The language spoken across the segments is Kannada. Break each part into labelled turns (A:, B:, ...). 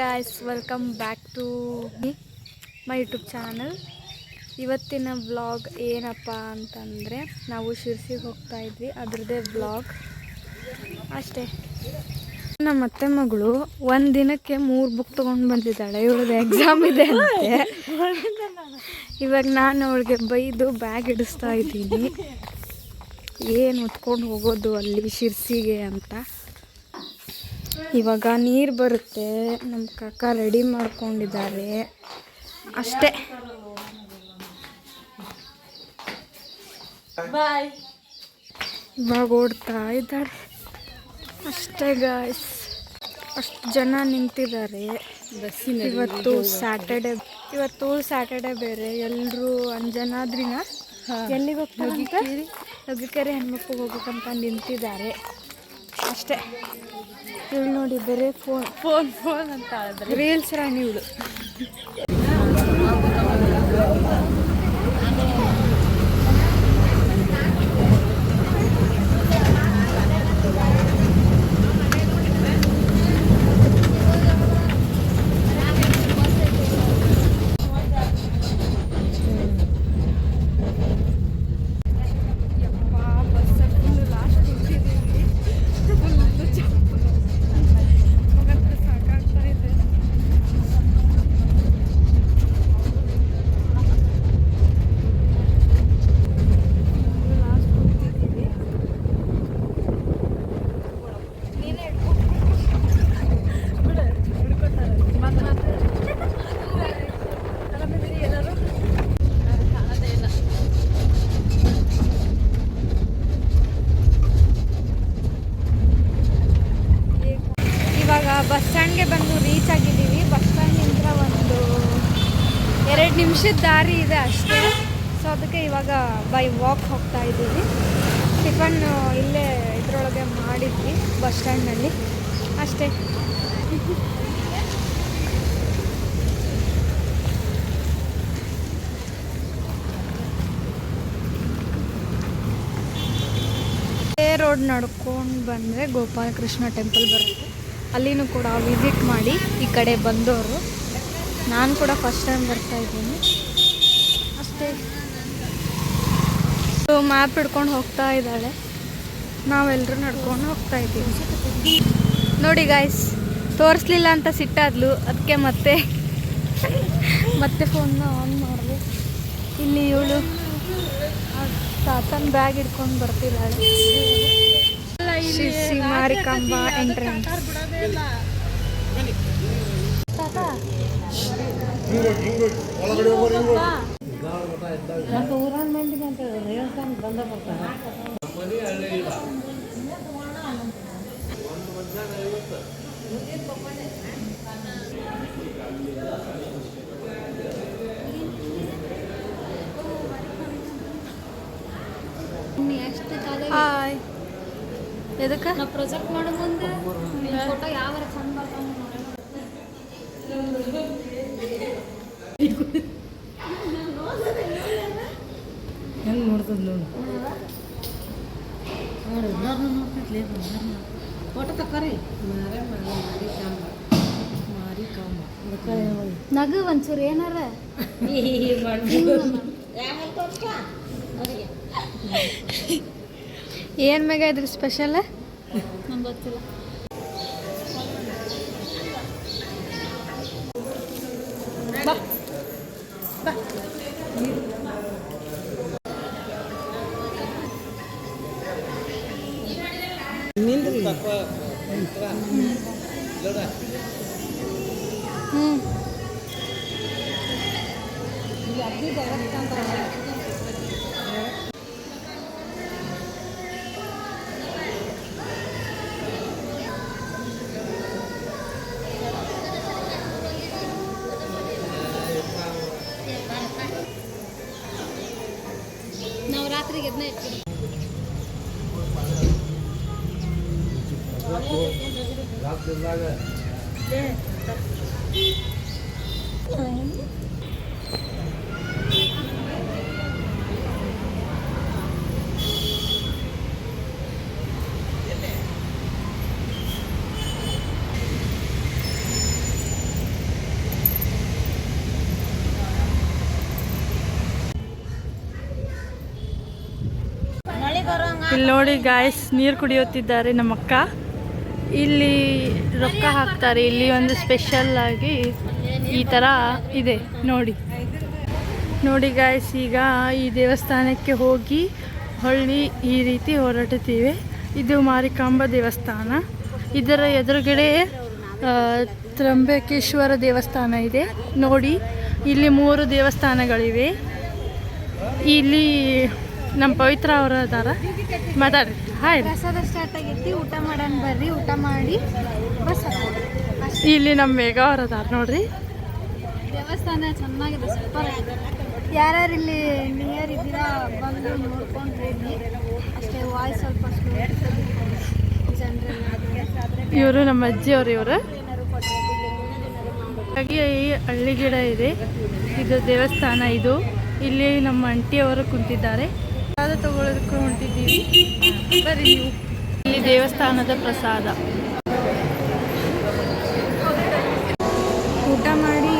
A: Guys welcome back to my YouTube channel ಇವತ್ತಿನ ವ್ಲಾಗ್ ಏನಪ್ಪ ಅಂತಂದರೆ, ನಾವು ಶಿರ್ಸಿಗೆ ಹೋಗ್ತಾ ಇದ್ವಿ ಅದರದೇ ವ್ಲಾಗ್ ಅಷ್ಟೇ. ನಮ್ಮ ಅತ್ತೆ ಮಗಳು ಒಂದು ದಿನಕ್ಕೆ ಮೂರು ಬುಕ್ ತೊಗೊಂಡು ಬಂದಿದ್ದಾಳೆ. ಇವಳದ್ದು ಎಕ್ಸಾಮ್ ಇದೆ ಅಂತೆ. ಇವಾಗ ನಾನು ಅವಳಿಗೆ ಬೈದು ಬ್ಯಾಗ್ ಇಡಿಸ್ತಾ ಇದ್ದೀನಿ. ಏನು ಹೊತ್ಕೊಂಡು ಹೋಗೋದು ಅಲ್ಲಿ ಶಿರ್ಸಿಗೆ ಅಂತ. ಇವಾಗ ನೀರು ಬರುತ್ತೆ. ನಮ್ಮ ಕಾಕ ರೆಡಿ ಮಾಡ್ಕೊಂಡಿದ್ದಾರೆ. ಅಷ್ಟೇ. ಇವಾಗ ಓಡ್ತಾ ಇದ್ದಾರೆ. ಅಷ್ಟೇ ಗಾಯ್ಸ್ ಅಷ್ಟು ಜನ ನಿಂತಿದ್ದಾರೆ. ಇವತ್ತು ಸ್ಯಾಟರ್ಡೆ ಇವತ್ತು ಸ್ಯಾಟರ್ಡೆ ಬೇರೆ. ಎಲ್ಲರೂ ಅಂಜನಾದ್ರಿನ ಎಲ್ಲಿಗೆ ಹೋಗ್ತಾರೆ ನುಗ್ಗಿಕೆರೆ ಹೆಣ್ಮಕ್ಳು ಹೋಗ್ಬೇಕಂತ ನಿಂತಿದ್ದಾರೆ. ಅಷ್ಟೇ. ಇಲ್ಲಿ ನೋಡಿ ಬರೀ ಫೋನ್
B: ಫೋನ್ ಫೋನ್ ಅಂತ ಹೇಳಿದ್ರೆ
A: ರೀಲ್ಸ್ ರಾಣಿ ಇವಳು ಸಾಕಾಗ್ತಾ ಇದೆ ಲಾಸ್ಟ್ ಹೋಗ್ತಿದ್ದೀವಿ ನೀನೇ
B: ಕಾಣದೇ ಇಲ್ಲ
A: ಇವಾಗ ಬಸ್ ಸ್ಟ್ಯಾಂಡ್ಗೆ ಬಂದು ರೀಚ್ ಆಗಿದ್ದೀವಿ ಬಸ್ ಸ್ಟ್ಯಾಂಡಿಂದ ಒಂದು ಎರಡು ನಿಮಿಷದ ದಾರಿ ಇದೆ ಅಷ್ಟೇ. ಸೊ ಅದಕ್ಕೆ ಇವಾಗ ಬೈ ವಾಕ್ ಹೋಗ್ತಾ ಇದ್ದೀವಿ. ಟಿಫನ್ ಇಲ್ಲೇ ಇದರೊಳಗೆ ಮಾಡಿದ್ವಿ ಬಸ್ ಸ್ಟ್ಯಾಂಡ್ನಲ್ಲಿ ಅಷ್ಟೇ. ರೋಡ್ ನಡ್ಕೊಂಡು ಬಂದರೆ ಗೋಪಾಲಕೃಷ್ಣ ಟೆಂಪಲ್ ಬರುತ್ತೆ. ಅಲ್ಲಿನೂ ಕೂಡ ವಿಸಿಟ್ ಮಾಡಿ ಈ ಕಡೆ ಬಂದವರು ನಾನು ಕೂಡ ಫಸ್ಟ್ ಟೈಮ್ ಬರ್ತಾ ಇದ್ದೀನಿ. ಅಷ್ಟೇ. ಮ್ಯಾಪ್ ಹಿಡ್ಕೊಂಡು ಹೋಗ್ತಾ ಇದ್ದಾಳೆ. ನಾವೆಲ್ಲರೂ ನಡ್ಕೊಂಡು ಹೋಗ್ತಾ ಇದ್ದೀವಿ. ನೋಡಿ ಗಾಯ್ಸ್ ತೋರಿಸ್ಲಿಲ್ಲ ಅಂತ ಸಿಟ್ಟಾದ್ಲು. ಅದಕ್ಕೆ ಮತ್ತೆ ಮತ್ತೆ ಫೋನ್ನ ಆನ್ ಮಾಡಿದೆ. ಇಲ್ಲಿ ಇವಳು ತಾತನ ಬ್ಯಾಗ್ ಹಿಡ್ಕೊಂಡು ಬರ್ತಿದ್ದಾಳೆ. ಮಾರಿಕಾಂಬ ಎಂಟ್ರೆನ್ಸ್
B: ಊರಾನ್ ಮಂದಿ ಅಂತ ದೇವಸ್ಥಾನ ಬಂದ ಬರ್ತಾರ
A: ಹಾಯ್ ಎದಕ್ಕೆ
B: ನಾವು ಪ್ರೊಜೆಕ್ಟ್ ಮಾಡೋ ಮುಂದೆ ಫೋಟೋ ಯಾವ ಚಂದ ಹೆಂಗೆ ನೋಡ್ತದ ನೋಡು. ಫೋಟೋ ತಕ್ಕೋರಿ. ಕಾಂಬ
A: ನಗು ಒಂಚೂರು ಏನಾರ? ಏನು ಮೇಗ ಇದ್ರಿ ಸ್ಪೆಷಲ್
B: ನಂಗೆ ಗೊತ್ತಿಲ್ಲ.
A: ಹ್ಞೂ
B: ನಾವು
C: ದಿನದಾಗ ನೋಡಿ ಗಾಯ್ಸ್ ನೀರು ಕುಡಿಯುತ್ತಿದ್ದಾರೆ ನಮ್ಮಕ್ಕ. ಇಲ್ಲಿ ರೊಕ್ಕ ಹಾಕ್ತಾರೆ. ಇಲ್ಲಿ ಒಂದು ಸ್ಪೆಷಲ್ ಆಗಿ ಈ ಥರ ಇದೆ. ನೋಡಿ. ನೋಡಿ ಗಾಯ್ಸ್ ಈಗ ಈ ದೇವಸ್ಥಾನಕ್ಕೆ ಹೋಗಿ ಹೊಳ್ಳಿ ಈ ರೀತಿ ಹೊರಟುತ್ತೀವಿ. ಇದು ಮಾರಿಕಾಂಬ ದೇವಸ್ಥಾನ. ಇದರ ಎದುರುಗಡೆ ತ್ರಂಬಕೇಶ್ವರ ದೇವಸ್ಥಾನ ಇದೆ. ನೋಡಿ, ಇಲ್ಲಿ ಮೂರು ದೇವಸ್ಥಾನಗಳಿವೆ. ಇಲ್ಲಿ ನಮ್ಮ ಪವಿತ್ರ ಅವರ ಅದಾರ. ಮಾತಾಡ್ರಿ. ಹಾಯ್.
A: ಪ್ರಸಾದ ಸ್ಟಾರ್ಟ್ ಆಗೈತಿ ಊಟ ಮಾಡೋಣ ಬರ್ರಿ ಊಟ ಮಾಡಿ ಬಸ್
C: ಇಲ್ಲಿ ನಮ್ಮ ಮೇಘ ಅವ್ರು ಅದಾರ ನೋಡ್ರಿ.
A: ದೇವಸ್ಥಾನ ಚೆನ್ನಾಗಿದೆ ಸೂಪರ್ ಯಾರ್ಯಾರು ಇಲ್ಲಿ ನಿಯರ್ ಇದ್ದೀರಾ ಬಂದು ನೋಡ್ಕೊಂಡ್ರಿ ಅಷ್ಟೇ ವಾಯ್ಸ್ ಸ್ವಲ್ಪ ಜನರನ್ನ
C: ಇವರು ನಮ್ಮ ಅಜ್ಜಿ ಅವ್ರು ಇವರು. ಹಾಗೆ ಈ ಹಳ್ಳಿ ಗಿಡ ಇದೆ. ಇದು ದೇವಸ್ಥಾನ ಇದು. ಇಲ್ಲಿ ನಮ್ಮ ಅಂಟಿಯವರು ಕುಂತಿದ್ದಾರೆ. ಪ್ರಸಾದ ತಗೊಳ್ಳೋದಕ್ಕೆ ಹೊಂಟಿದ್ದೀವಿ. ಬರ್ರಿ ಇಲ್ಲಿ ದೇವಸ್ಥಾನದ ಪ್ರಸಾದ.
A: ಊಟ ಮಾಡಿ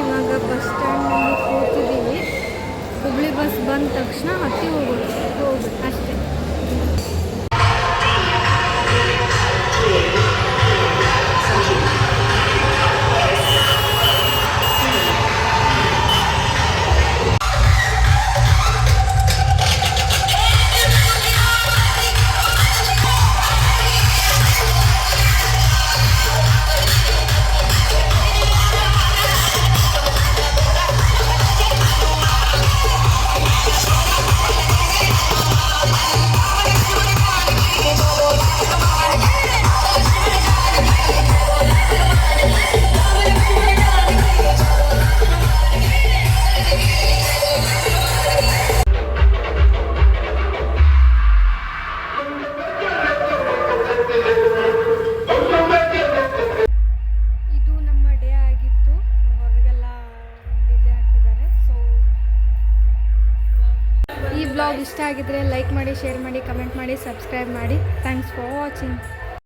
A: ಆಗಿದ್ರೆ ಲೈಕ್ ಮಾಡಿ ಶೇರ್ ಮಾಡಿ ಕಮೆಂಟ್ ಮಾಡಿ ಸಬ್ಸ್ಕ್ರೈಬ್ ಮಾಡಿ. Thanks for watching